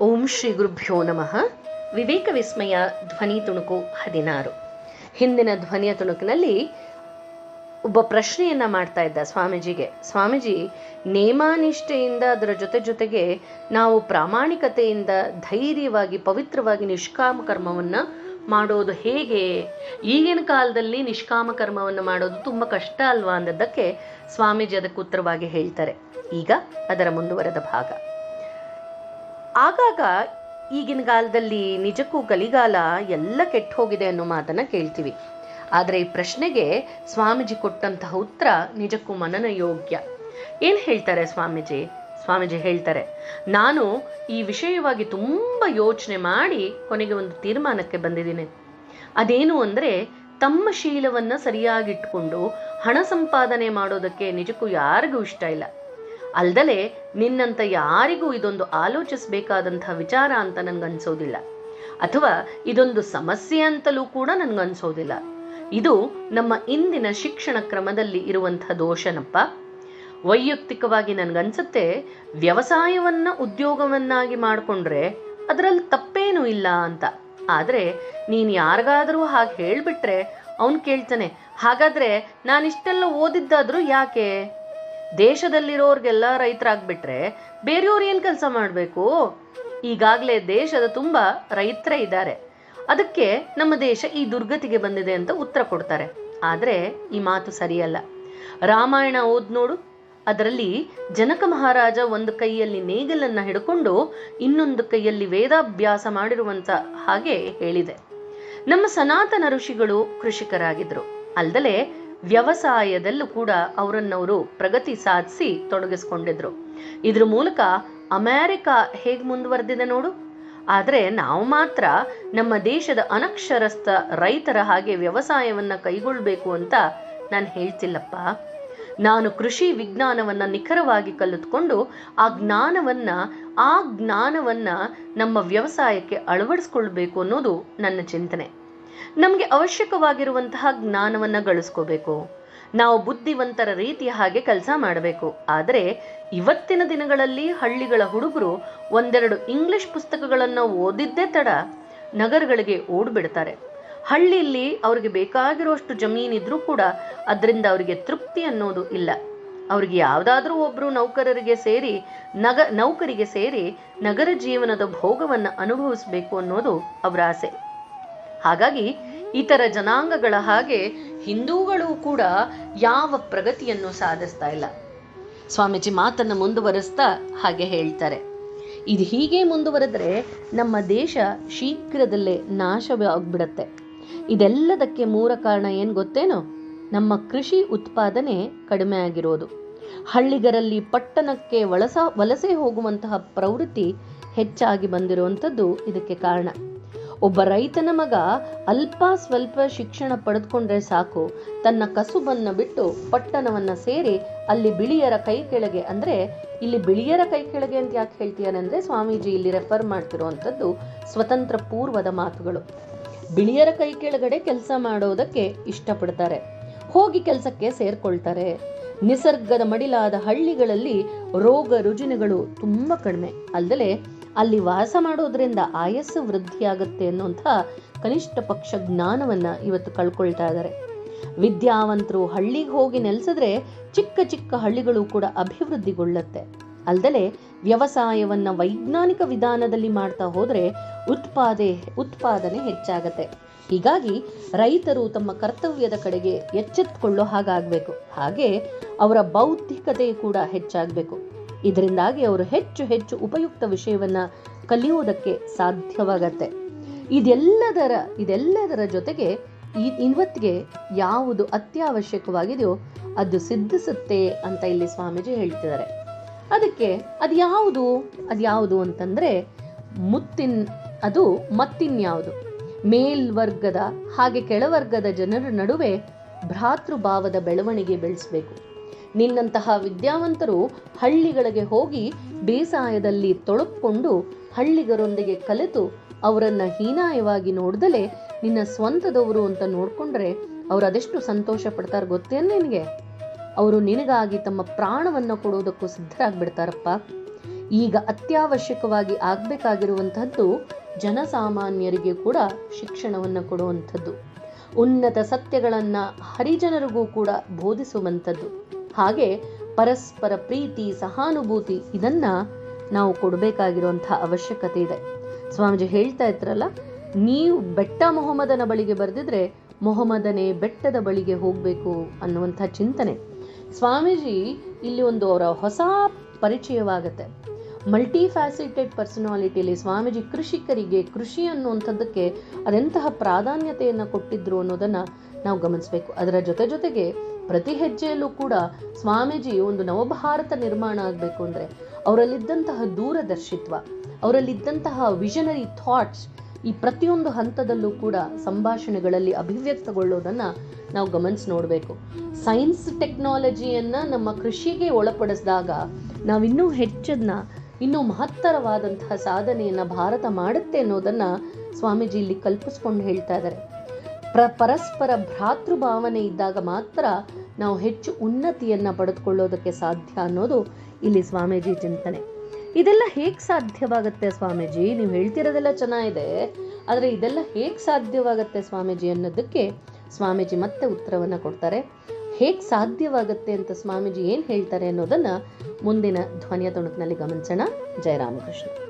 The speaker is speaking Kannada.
ಓಂ ಶ್ರೀ ಗುರುಭ್ಯೋ ನಮಃ. ವಿವೇಕ ವಿಸ್ಮಯ ಧ್ವನಿ ತುಣುಕು ಹದಿನಾರು. ಹಿಂದಿನ ಧ್ವನಿಯ ತುಣುಕಿನಲ್ಲಿ ಒಬ್ಬ ಪ್ರಶ್ನೆಯನ್ನ ಮಾಡ್ತಾ ಇದ್ದ ಸ್ವಾಮೀಜಿಗೆ. ಸ್ವಾಮೀಜಿ, ನೇಮಾನಿಷ್ಠೆಯಿಂದ ಅದರ ಜೊತೆ ಜೊತೆಗೆ ನಾವು ಪ್ರಾಮಾಣಿಕತೆಯಿಂದ ಧೈರ್ಯವಾಗಿ, ಪವಿತ್ರವಾಗಿ ನಿಷ್ಕಾಮ ಕರ್ಮವನ್ನು ಮಾಡೋದು ಹೇಗೆ? ಈಗಿನ ಕಾಲದಲ್ಲಿ ನಿಷ್ಕಾಮ ಕರ್ಮವನ್ನು ಮಾಡೋದು ತುಂಬ ಕಷ್ಟ ಅಲ್ವಾ ಅಂದದ್ದಕ್ಕೆ ಸ್ವಾಮೀಜಿ ಅದಕ್ಕೆ ಉತ್ತರವಾಗಿ ಹೇಳ್ತಾರೆ. ಈಗ ಅದರ ಮುಂದುವರೆದ ಭಾಗ. ಆಗಾಗ ಈಗಿನ ಕಾಲದಲ್ಲಿ ನಿಜಕ್ಕೂ ಗಲಿಗಾಲ ಎಲ್ಲ ಕೆಟ್ಟು ಹೋಗಿದೆ ಅನ್ನೋ ಮಾತನ್ನ ಕೇಳ್ತೀವಿ. ಆದರೆ ಈ ಪ್ರಶ್ನೆಗೆ ಸ್ವಾಮೀಜಿ ಕೊಟ್ಟಂತಹ ಉತ್ತರ ನಿಜಕ್ಕೂ ಮನನ ಯೋಗ್ಯ. ಏನು ಹೇಳ್ತಾರೆ ಸ್ವಾಮೀಜಿ? ಸ್ವಾಮೀಜಿ ಹೇಳ್ತಾರೆ, ನಾನು ಈ ವಿಷಯವಾಗಿ ತುಂಬ ಯೋಚನೆ ಮಾಡಿ ಕೊನೆಗೆ ಒಂದು ತೀರ್ಮಾನಕ್ಕೆ ಬಂದಿದ್ದೀನಿ. ಅದೇನು ಅಂದ್ರೆ ತಮ್ಮ ಶೀಲವನ್ನ ಸರಿಯಾಗಿಟ್ಕೊಂಡು ಹಣ ಸಂಪಾದನೆ ಮಾಡೋದಕ್ಕೆ ನಿಜಕ್ಕೂ ಯಾರಿಗೂ ಇಷ್ಟ ಇಲ್ಲ. ಅಲ್ದಲೆ ನಿನ್ನಂತ ಯಾರಿಗೂ ಇದೊಂದು ಆಲೋಚಿಸಬೇಕಾದಂಥ ವಿಚಾರ ಅಂತ ನನ್ಗನ್ಸೋದಿಲ್ಲ. ಅಥವಾ ಇದೊಂದು ಸಮಸ್ಯೆ ಅಂತಲೂ ಕೂಡ ನನ್ಗನ್ಸೋದಿಲ್ಲ. ಇದು ನಮ್ಮ ಇಂದಿನ ಶಿಕ್ಷಣ ಕ್ರಮದಲ್ಲಿ ಇರುವಂಥ ದೋಷನಪ್ಪ. ವೈಯಕ್ತಿಕವಾಗಿ ನನ್ಗನ್ಸುತ್ತೆ, ವ್ಯವಸಾಯವನ್ನ ಉದ್ಯೋಗವನ್ನಾಗಿ ಮಾಡಿಕೊಂಡ್ರೆ ಅದರಲ್ಲಿ ತಪ್ಪೇನೂ ಇಲ್ಲ ಅಂತ. ಆದ್ರೆ ನೀನು ಯಾರಿಗಾದರೂ ಹಾಗೆ ಹೇಳಿಬಿಟ್ರೆ ಅವನು ಕೇಳ್ತಾನೆ, ಹಾಗಾದ್ರೆ ನಾನಿಷ್ಟೆಲ್ಲ ಓದಿದ್ದಾದರೂ ಯಾಕೆ? ದೇಶದಲ್ಲಿರೋರ್ಗೆಲ್ಲ ರೈತರಾಗ್ಬಿಟ್ರೆ ಬೇರೆಯವ್ರು ಏನು ಕೆಲಸ ಮಾಡಬೇಕು? ಈಗಾಗಲೇ ದೇಶದ ತುಂಬ ರೈತರೇ ಇದ್ದಾರೆ. ಅದಕ್ಕೆ ನಮ್ಮ ದೇಶ ಈ ದುರ್ಗತಿಗೆ ಬಂದಿದೆ ಅಂತ ಉತ್ತರ ಕೊಡ್ತಾರೆ. ಆದ್ರೆ ಈ ಮಾತು ಸರಿಯಲ್ಲ. ರಾಮಾಯಣ ಓದ್ ನೋಡು. ಅದರಲ್ಲಿ ಜನಕ ಮಹಾರಾಜ ಒಂದು ಕೈಯಲ್ಲಿ ನೇಗಿಲನ್ನು ಹಿಡ್ಕೊಂಡು ಇನ್ನೊಂದು ಕೈಯಲ್ಲಿ ವೇದಾಭ್ಯಾಸ ಮಾಡಿರುವಂತ ಹಾಗೆ ಹೇಳಿದೆ. ನಮ್ಮ ಸನಾತನ ಋಷಿಗಳು ಕೃಷಿಕರಾಗಿದ್ರು. ಅಲ್ದಲೆ ವ್ಯವಸಾಯದಲ್ಲೂ ಕೂಡ ಅವರನ್ನವರು ಪ್ರಗತಿ ಸಾಧಿಸಿ ತೊಡಗಿಸ್ಕೊಂಡಿದ್ರು. ಇದ್ರ ಮೂಲಕ ಅಮೆರಿಕ ಹೇಗೆ ಮುಂದುವರೆದಿದೆ ನೋಡು. ಆದರೆ ನಾವು ಮಾತ್ರ ನಮ್ಮ ದೇಶದ ಅನಕ್ಷರಸ್ಥ ರೈತರ ಹಾಗೆ ವ್ಯವಸಾಯವನ್ನು ಕೈಗೊಳ್ಬೇಕು ಅಂತ ನಾನು ಹೇಳ್ತಿಲ್ಲಪ್ಪ. ನಾನು ಕೃಷಿ ವಿಜ್ಞಾನವನ್ನ ನಿಖರವಾಗಿ ಕಲಿತ್ಕೊಂಡು ಆ ಜ್ಞಾನವನ್ನ ಆ ಜ್ಞಾನವನ್ನ ನಮ್ಮ ವ್ಯವಸಾಯಕ್ಕೆ ಅಳವಡಿಸ್ಕೊಳ್ಬೇಕು ಅನ್ನೋದು ನನ್ನ ಚಿಂತನೆ. ನಮಗೆ ಅವಶ್ಯಕವಾಗಿರುವಂತಹ ಜ್ಞಾನವನ್ನ ಗಳಿಸ್ಕೋಬೇಕು. ನಾವು ಬುದ್ಧಿವಂತರ ರೀತಿಯ ಹಾಗೆ ಕೆಲಸ ಮಾಡಬೇಕು. ಆದರೆ ಇವತ್ತಿನ ದಿನಗಳಲ್ಲಿ ಹಳ್ಳಿಗಳ ಹುಡುಗರು ಒಂದೆರಡು ಇಂಗ್ಲಿಷ್ ಪುಸ್ತಕಗಳನ್ನು ಓದಿದ್ದೇ ತಡ ನಗರಗಳಿಗೆ ಓಡ್ಬಿಡ್ತಾರೆ. ಹಳ್ಳಿಯಲ್ಲಿ ಅವರಿಗೆ ಬೇಕಾಗಿರುವಷ್ಟು ಜಮೀನಿದ್ರೂ ಕೂಡ ಅದರಿಂದ ಅವರಿಗೆ ತೃಪ್ತಿ ಅನ್ನೋದು ಇಲ್ಲ. ಅವರಿಗೆ ಯಾವುದಾದ್ರೂ ಒಬ್ಬರು ನೌಕರರಿಗೆ ಸೇರಿ ನಗ, ನೌಕರಿಗೆ ಸೇರಿ ನಗರ ಜೀವನದ ಭೋಗವನ್ನ ಅನುಭವಿಸಬೇಕು ಅನ್ನೋದು ಅವರ ಆಸೆ. ಹಾಗಾಗಿ ಇತರ ಜನಾಂಗಗಳ ಹಾಗೆ ಹಿಂದೂಗಳು ಕೂಡ ಯಾವ ಪ್ರಗತಿಯನ್ನು ಸಾಧಿಸ್ತಾ ಇಲ್ಲ. ಸ್ವಾಮೀಜಿ ಮಾತನ್ನು ಮುಂದುವರಿಸ್ತಾ ಹಾಗೆ ಹೇಳ್ತಾರೆ. ಇದು ಹೀಗೆ ಮುಂದುವರೆದ್ರೆ ನಮ್ಮ ದೇಶ ಶೀಘ್ರದಲ್ಲೇ ನಾಶವಾಗ್ಬಿಡತ್ತೆ. ಇದೆಲ್ಲದಕ್ಕೆ ಮೂಲ ಕಾರಣ ಏನು ಗೊತ್ತೇನೋ? ನಮ್ಮ ಕೃಷಿ ಉತ್ಪಾದನೆ ಕಡಿಮೆ ಆಗಿರೋದು. ಹಳ್ಳಿಗರಲ್ಲಿ ಪಟ್ಟಣಕ್ಕೆ ವಲಸ, ವಲಸೆ ಹೋಗುವಂತಹ ಪ್ರವೃತ್ತಿ ಹೆಚ್ಚಾಗಿ ಬಂದಿರುವಂಥದ್ದು ಇದಕ್ಕೆ ಕಾರಣ. ಒಬ್ಬ ರೈತನ ಮಗ ಅಲ್ಪ ಸ್ವಲ್ಪ ಶಿಕ್ಷಣ ಪಡೆದುಕೊಂಡ್ರೆ ಸಾಕು. ತನ್ನ ಕಸುಬನ್ನ ಬಿಟ್ಟು ಪಟ್ಟಣವನ್ನ ಸೇರಿ ಅಲ್ಲಿ ಬಿಳಿಯರ ಕೈ ಕೆಳಗೆ ಅಂದ್ರೆ, ಇಲ್ಲಿ ಬಿಳಿಯರ ಕೈ ಕೆಳಗೆ ಅಂತ ಯಾಕೆ ಹೇಳ್ತೀಯಾನಂದರೆ, ಸ್ವಾಮೀಜಿ ಇಲ್ಲಿ ರೆಫರ್ ಮಾಡ್ತಿರುವಂಥದ್ದು ಸ್ವತಂತ್ರ ಪೂರ್ವದ ಮಾತುಗಳು. ಬಿಳಿಯರ ಕೈ ಕೆಳಗಡೆ ಕೆಲಸ ಮಾಡೋದಕ್ಕೆ ಇಷ್ಟಪಡ್ತಾರೆ. ಹೋಗಿ ಕೆಲಸಕ್ಕೆ ಸೇರ್ಕೊಳ್ತಾರೆ. ನಿಸರ್ಗದ ಮಡಿಲಾದ ಹಳ್ಳಿಗಳಲ್ಲಿ ರೋಗ ರುಜಿನಗಳು ತುಂಬಾ ಕಡಿಮೆ. ಅಲ್ಲದೆ ಅಲ್ಲಿ ವಾಸ ಮಾಡೋದ್ರಿಂದ ಆಯಸ್ಸು ವೃದ್ಧಿಯಾಗುತ್ತೆ ಅನ್ನುವಂಥ ಕನಿಷ್ಠ ಪಕ್ಷ ಜ್ಞಾನವನ್ನ ಇವತ್ತು ಕಳ್ಕೊಳ್ತಾ ಇದ್ದಾರೆ ವಿದ್ಯಾವಂತರು ಹಳ್ಳಿಗೆ ಹೋಗಿ ನೆಲೆಸಿದ್ರೆ ಚಿಕ್ಕ ಚಿಕ್ಕ ಹಳ್ಳಿಗಳು ಕೂಡ ಅಭಿವೃದ್ಧಿಗೊಳ್ಳುತ್ತೆ. ಅಲ್ಲದೆ ವ್ಯವಸಾಯವನ್ನ ವೈಜ್ಞಾನಿಕ ವಿಧಾನದಲ್ಲಿ ಮಾಡ್ತಾ ಹೋದರೆ ಉತ್ಪಾದೆ, ಉತ್ಪಾದನೆ ಹೆಚ್ಚಾಗತ್ತೆ. ಹೀಗಾಗಿ ರೈತರು ತಮ್ಮ ಕರ್ತವ್ಯದ ಕಡೆಗೆ ಎಚ್ಚೆತ್ತುಕೊಳ್ಳೋ ಹಾಗಾಗಬೇಕು. ಹಾಗೆ ಅವರ ಬೌದ್ಧಿಕತೆ ಕೂಡ ಹೆಚ್ಚಾಗಬೇಕು. ಇದರಿಂದಾಗಿ ಅವರು ಹೆಚ್ಚು ಹೆಚ್ಚು ಉಪಯುಕ್ತ ವಿಷಯವನ್ನ ಕಲಿಯುವುದಕ್ಕೆ ಸಾಧ್ಯವಾಗತ್ತೆ. ಇದೆಲ್ಲದರ ಇದೆಲ್ಲದರ ಜೊತೆಗೆ ಈ ಇವತ್ತಿಗೆ ಯಾವುದು ಅತ್ಯವಶ್ಯಕವಾಗಿದೆಯೋ ಅದು ಸಿದ್ಧಿಸುತ್ತೆ ಅಂತ ಇಲ್ಲಿ ಸ್ವಾಮೀಜಿ ಹೇಳ್ತಿದ್ದಾರೆ. ಅದಕ್ಕೆ ಅದು ಯಾವುದು ಅದು ಯಾವುದು ಅಂತಂದ್ರೆ ಮುತ್ತಿನ್, ಅದು ಮತ್ತಿನ್ಯಾವುದು ಮೇಲ್ವರ್ಗದ ಹಾಗೆ ಕೆಳವರ್ಗದ ಜನರ ನಡುವೆ ಭ್ರಾತೃಭಾವದ ಬೆಳವಣಿಗೆ ಬೆಳೆಸಬೇಕು. ನಿನ್ನಂತಹ ವಿದ್ಯಾವಂತರು ಹಳ್ಳಿಗಳಿಗೆ ಹೋಗಿ ಬೇಸಾಯದಲ್ಲಿ ತೊಡಕೊಂಡು ಹಳ್ಳಿಗರೊಂದಿಗೆ ಕಲೆತು ಅವರನ್ನ ಹೀನಾಯವಾಗಿ ನೋಡ್ದಲೆ ನಿನ್ನ ಸ್ವಂತದವರು ಅಂತ ನೋಡ್ಕೊಂಡ್ರೆ ಅವ್ರು ಅದೆಷ್ಟು ಸಂತೋಷ ಪಡ್ತಾರೆ ಗೊತ್ತೇನು ನಿನಗೆ? ಅವರು ನಿನಗಾಗಿ ತಮ್ಮ ಪ್ರಾಣವನ್ನ ಕೊಡೋದಕ್ಕೂ ಸಿದ್ಧರಾಗ್ಬಿಡ್ತಾರಪ್ಪ. ಈಗ ಅತ್ಯವಶ್ಯಕವಾಗಿ ಆಗ್ಬೇಕಾಗಿರುವಂತಹದ್ದು ಜನಸಾಮಾನ್ಯರಿಗೆ ಕೂಡ ಶಿಕ್ಷಣವನ್ನ ಕೊಡುವಂಥದ್ದು. ಉನ್ನತ ಸತ್ಯಗಳನ್ನ ಹರಿಜನರಿಗೂ ಕೂಡ ಬೋಧಿಸುವಂಥದ್ದು. ಹಾಗೆ ಪರಸ್ಪರ ಪ್ರೀತಿ, ಸಹಾನುಭೂತಿ, ಇದನ್ನ ನಾವು ಕೊಡಬೇಕಾಗಿರುವಂತಹ ಅವಶ್ಯಕತೆ ಇದೆ. ಸ್ವಾಮೀಜಿ ಹೇಳ್ತಾ ಇದ್ರಲ್ಲ, ನೀವು ಬೆಟ್ಟ ಮೊಹಮ್ಮದನ ಬಳಿಗೆ ಬರೆದಿದ್ರೆ ಮೊಹಮ್ಮದನೇ ಬೆಟ್ಟದ ಬಳಿಗೆ ಹೋಗಬೇಕು ಅನ್ನುವಂಥ ಚಿಂತನೆ. ಸ್ವಾಮೀಜಿ, ಇಲ್ಲಿ ಒಂದು ಅವರ ಹೊಸ ಪರಿಚಯವಾಗತ್ತೆ. ಮಲ್ಟಿ ಫ್ಯಾಸಿಟೆಡ್ ಪರ್ಸನಾಲಿಟಿಯಲ್ಲಿ ಸ್ವಾಮೀಜಿ ಕೃಷಿಕರಿಗೆ ಕೃಷಿ ಅನ್ನುವಂಥದ್ದಕ್ಕೆ ಅದೆಂತಹ ಪ್ರಾಧಾನ್ಯತೆಯನ್ನು ಕೊಟ್ಟಿದ್ರು ಅನ್ನೋದನ್ನು ನಾವು ಗಮನಿಸಬೇಕು. ಅದರ ಜೊತೆ ಜೊತೆಗೆ ಪ್ರತಿ ಹೆಜ್ಜೆಯಲ್ಲೂ ಕೂಡ ಸ್ವಾಮೀಜಿ ಒಂದು ನವಭಾರತ ನಿರ್ಮಾಣ ಆಗಬೇಕು ಅಂದರೆ ಅವರಲ್ಲಿದ್ದಂತಹ ದೂರದರ್ಶಿತ್ವ, ಅವರಲ್ಲಿದ್ದಂತಹ ವಿಷನರಿ ಥಾಟ್ಸ್ ಈ ಪ್ರತಿಯೊಂದು ಹಂತದಲ್ಲೂ ಕೂಡ ಸಂಭಾಷಣೆಗಳಲ್ಲಿ ಅಭಿವ್ಯಕ್ತಗೊಳ್ಳೋದನ್ನು ನಾವು ಗಮನಿಸಿ ನೋಡಬೇಕು. ಸೈನ್ಸ್ ಟೆಕ್ನಾಲಜಿಯನ್ನು ನಮ್ಮ ಕೃಷಿಗೆ ಒಳಪಡಿಸಿದಾಗ ನಾವಿನ್ನೂ ಹೆಚ್ಚದನ್ನ ಇನ್ನೂ ಮಹತ್ತರವಾದಂತಹ ಸಾಧನೆಯನ್ನು ಭಾರತ ಮಾಡುತ್ತೆ ಅನ್ನೋದನ್ನು ಸ್ವಾಮೀಜಿ ಇಲ್ಲಿ ಕಲ್ಪಿಸ್ಕೊಂಡು ಹೇಳ್ತಾ ಇದ್ದಾರೆ. ಪ್ರ ಪರಸ್ಪರ ಭ್ರಾತೃಭಾವನೆ ಇದ್ದಾಗ ಮಾತ್ರ ನಾವು ಹೆಚ್ಚು ಉನ್ನತಿಯನ್ನು ಪಡೆದುಕೊಳ್ಳೋದಕ್ಕೆ ಸಾಧ್ಯ ಅನ್ನೋದು ಇಲ್ಲಿ ಸ್ವಾಮೀಜಿ ಚಿಂತನೆ. ಇದೆಲ್ಲ ಹೇಗೆ ಸಾಧ್ಯವಾಗತ್ತೆ ಸ್ವಾಮೀಜಿ? ನೀವು ಹೇಳ್ತಿರೋದೆಲ್ಲ ಚೆನ್ನಾಗಿದೆ, ಆದರೆ ಇದೆಲ್ಲ ಹೇಗೆ ಸಾಧ್ಯವಾಗತ್ತೆ ಸ್ವಾಮೀಜಿ ಅನ್ನೋದಕ್ಕೆ ಸ್ವಾಮೀಜಿ ಮತ್ತೆ ಉತ್ತರವನ್ನು ಕೊಡ್ತಾರೆ. ಹೇಗೆ ಸಾಧ್ಯವಾಗುತ್ತೆ ಅಂತ ಸ್ವಾಮೀಜಿ ಏನು ಹೇಳ್ತಾರೆ ಅನ್ನೋದನ್ನ ಮುಂದಿನ ಧ್ವನಿಯ ತುಣುಕಿನಲ್ಲಿ ಗಮನಿಸೋಣ. ಜಯ ರಾಮಕೃಷ್ಣ.